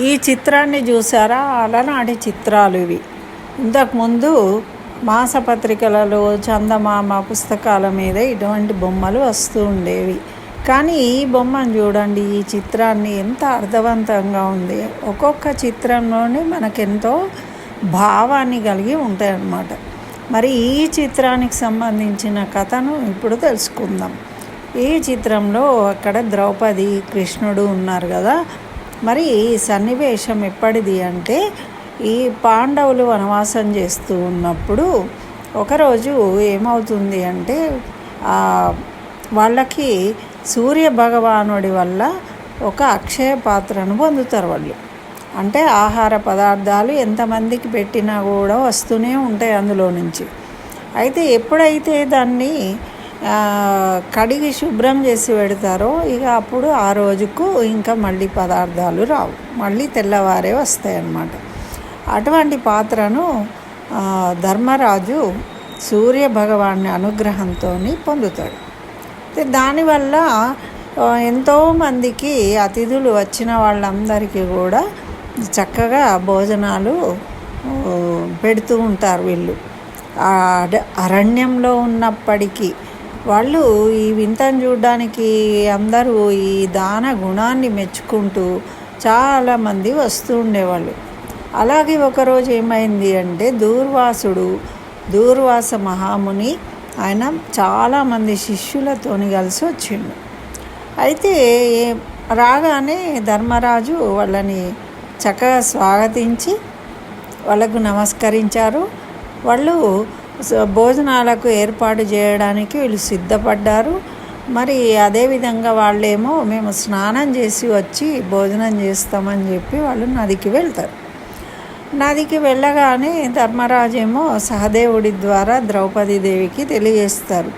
ఈ చిత్రాన్ని చూసారా అలనాటి చిత్రాలు ఇవి. ఇంతకుముందు మాసపత్రికలలో చందమామ పుస్తకాల మీద ఇటువంటి బొమ్మలు వస్తూ ఉండేవి. కానీ ఈ బొమ్మను చూడండి ఈ చిత్రాన్ని ఎంత అర్థవంతంగా ఉంది. ఒక్కొక్క చిత్రంలోనే మనకెంతో భావాన్ని కలిగి ఉంటాయన్నమాట. మరి ఈ చిత్రానికి సంబంధించిన కథను ఇప్పుడు తెలుసుకుందాం. ఈ చిత్రంలో అక్కడ ద్రౌపది కృష్ణుడు ఉన్నారు కదా. మరి ఈ సన్నివేశం ఎప్పటిది అంటే ఈ పాండవులు వనవాసం చేస్తూ ఉన్నప్పుడు ఒకరోజు ఏమవుతుంది అంటే వాళ్ళకి సూర్య భగవానుడి వల్ల ఒక అక్షయ పాత్రను పొందుతారు వాళ్ళు. అంటే ఆహార పదార్థాలు ఎంతమందికి పెట్టినా కూడా వస్తూనే ఉంటాయి అందులో నుంచి. అయితే ఎప్పుడైతే దాన్ని కడిగి శుభ్రం చేసి పెడతారో ఇక అప్పుడు ఆ రోజుకు ఇంకా మళ్ళీ పదార్థాలు రావు. మళ్ళీ తెల్లవారే వస్తాయి అన్నమాట అటువంటి పాత్రను ధర్మరాజు సూర్య భగవాన్ని అనుగ్రహంతో పొందుతాడు. దానివల్ల ఎంతోమందికి అతిథులు వచ్చిన వాళ్ళందరికీ కూడా చక్కగా భోజనాలు పెడుతూ ఉంటారు వీళ్ళు. అడ- అరణ్యంలో ఉన్నప్పటికీ వాళ్ళు ఈ వింతను చూడడానికి అందరూ ఈ దాన గుణాన్ని మెచ్చుకుంటూ చాలామంది వస్తూ ఉండేవాళ్ళు. అలాగే ఒకరోజు ఏమైంది అంటే దూర్వాసుడు దూర్వాస మహాముని ఆయన చాలామంది శిష్యులతోని కలిసి వచ్చిండు. అయితే రాగానే ధర్మరాజు వాళ్ళని చక్కగా స్వాగతించి వాళ్ళకు నమస్కరించారు. వాళ్ళు భోజనాలకు ఏర్పాటు చేయడానికి వీళ్ళు సిద్ధపడ్డారు. మరి అదేవిధంగా వాళ్ళేమో మేము స్నానం చేసి వచ్చి భోజనం చేస్తామని చెప్పి వాళ్ళు నదికి వెళ్తారు. నదికి వెళ్ళగానే ధర్మరాజేమో సహదేవుడి ద్వారా ద్రౌపది దేవికి తెలియజేస్తారు.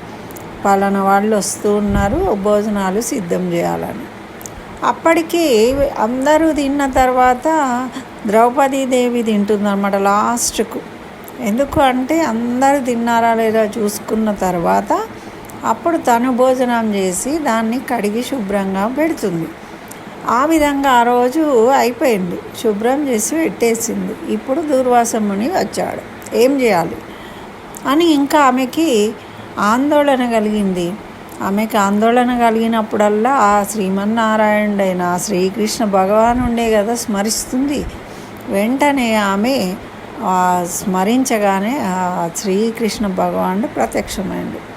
పలానా వాళ్ళు వస్తూ ఉన్నారు భోజనాలు సిద్ధం చేయాలని. అప్పటికి అందరూ తిన్న తర్వాత ద్రౌపదీదేవి తింటుందన్నమాట లాస్ట్కు. ఎందుకు అంటే అందరూ తిన్నారా లేదా చూసుకున్న తర్వాత అప్పుడు తను భోజనం చేసి దాన్ని కడిగి శుభ్రంగా పెడుతుంది. ఆ విధంగా ఆ రోజు అయిపోయింది. శుభ్రం చేసి పెట్టేసింది. ఇప్పుడు దూర్వాసముని వచ్చాడు. ఏం చేయాలి? అని ఇంకా ఆమెకి ఆందోళన కలిగింది. ఆమెకి ఆందోళన కలిగినప్పుడల్లా ఆ శ్రీమన్నారాయణుడైన శ్రీకృష్ణ భగవానుండే కదా స్మరిస్తుంది. వెంటనే ఆమె స్మరించగానే శ్రీకృష్ణ భగవానుడు ప్రత్యక్షమైండు.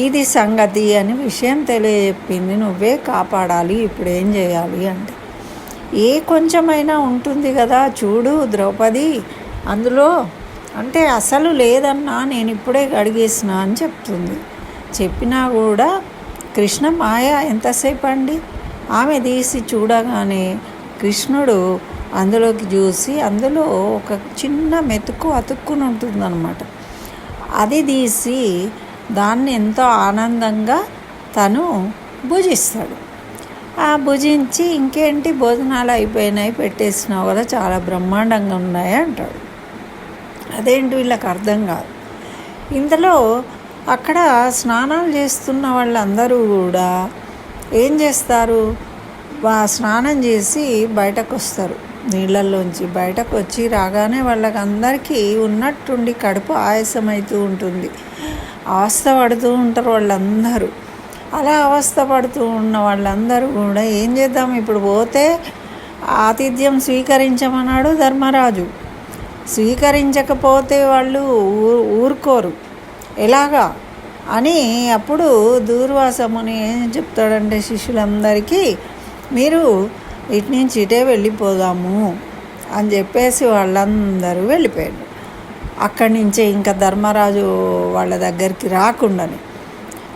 ఇది సంగతి అని విషయం తెలియజెప్పింది నువ్వే కాపాడాలి ఇప్పుడు ఏం చేయాలి? అంటే. ఏ కొంచెమైనా ఉంటుంది కదా చూడు ద్రౌపది అందులో అంటే అసలు లేదన్నా నేను ఇప్పుడే అడిగేసిన అని చెప్తుంది. చెప్పినా కూడా కృష్ణ మాయ ఎంతసేపు అండి ఆమె తీసి చూడగానే కృష్ణుడు అందులోకి చూసి అందులో ఒక చిన్న మెతుకు అతుక్కుని ఉంటుందన్నమాట. అది తీసి దాన్ని ఎంతో ఆనందంగా తను భుజిస్తాడు. ఆ భుజించి ఇంకేంటి భోజనాలు అయిపోయినాయి పెట్టేసినావు కదా చాలా బ్రహ్మాండంగా ఉన్నాయి అంటాడు. అదేంటి వీళ్ళకి అర్థం కాదు. ఇందులో అక్కడ స్నానాలు చేస్తున్న వాళ్ళందరూ కూడా ఏం చేస్తారు? స్నానం చేసి బయటకు వస్తారు నీళ్ళల్లోంచి బయటకు వచ్చి రాగానే వాళ్ళకి అందరికీ ఉన్నట్టుండి కడుపు ఆయాసం అవుతూ ఉంటుంది. అవస్థ పడుతూ ఉంటారు వాళ్ళందరూ. అలా అవస్థ పడుతూ ఉన్న వాళ్ళందరూ కూడా ఏం చేద్దాం? ఇప్పుడు పోతే ఆతిథ్యం స్వీకరించమన్నాడు ధర్మరాజు. స్వీకరించకపోతే వాళ్ళు ఊ- ఊరుకోరు. ఎలాగా? అని అప్పుడు దూర్వాసముని ఏం చెప్తాడంటే శిష్యులందరికీ మీరు ఇటు నుంచి ఇటే వెళ్ళిపోదాము అని చెప్పేసి వాళ్ళందరూ వెళ్ళిపోయారు. అక్కడి నుంచే ఇంకా ధర్మరాజు వాళ్ళ దగ్గరికి రాకుండానే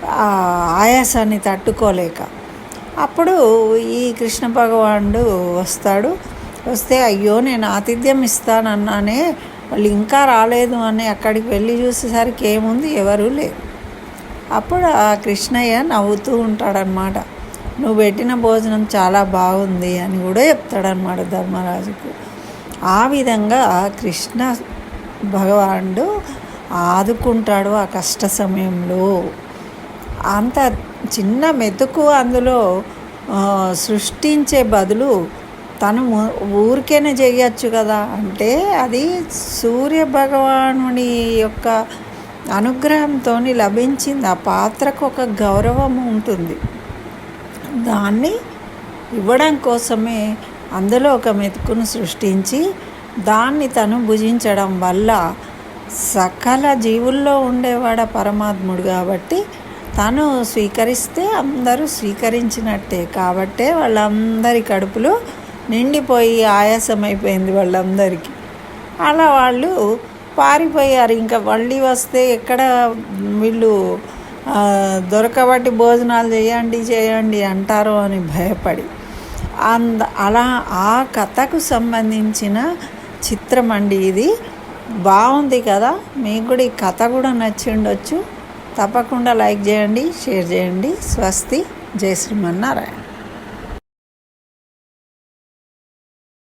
ఆ ఆయాసాన్ని తట్టుకోలేక అప్పుడు ఈ కృష్ణ భగవానుడు వస్తాడు. వస్తే అయ్యో నేను ఆతిథ్యం ఇస్తానన్నానే వాళ్ళు ఇంకా రాలేదు అని అక్కడికి వెళ్ళి చూసేసరికి ఏముంది? ఎవరూ లేరు. అప్పుడు ఆ కృష్ణయ్య నవ్వుతూ ఉంటాడనమాట నువ్వు పెట్టిన భోజనం చాలా బాగుంది అని కూడా చెప్తాడనమాట ధర్మరాజుకు. ఆ విధంగా కృష్ణ భగవానుడు ఆదుకుంటాడు ఆ కష్ట సమయంలో. అంత చిన్న మెతుకు అందులో సృష్టించే బదులు తను ఊరికేనే చేయొచ్చు కదా? అంటే అది సూర్య భగవానుని యొక్క అనుగ్రహంతో లభించింది. ఆ పాత్రకు ఒక గౌరవం ఉంటుంది. దాన్ని ఇవ్వడం కోసమే అందులో ఒక మెతుకును సృష్టించి దాన్ని తను భుజించడం వల్ల సకల జీవుల్లో ఉండేవాడ పరమాత్ముడు కాబట్టి తను స్వీకరిస్తే అందరూ స్వీకరించినట్టే. కాబట్టే వాళ్ళందరి కడుపులు నిండిపోయి ఆయాసం అయిపోయింది వాళ్ళందరికీ. అలా వాళ్ళు పారిపోయారు. ఇంకా మళ్ళీ వస్తే ఎక్కడ వీళ్ళు దొరకబట్టి భోజనాలు చేయండి చేయండి అంటారు అని భయపడి. అంద అలా ఆ కథకు సంబంధించిన చిత్రం అండి ఇది. బాగుంది కదా? మీకు కూడా ఈ కథ కూడా నచ్చి ఉండొచ్చు. తప్పకుండా లైక్ చేయండి షేర్ చేయండి. స్వస్తి. జై శ్రీమన్నారాయణ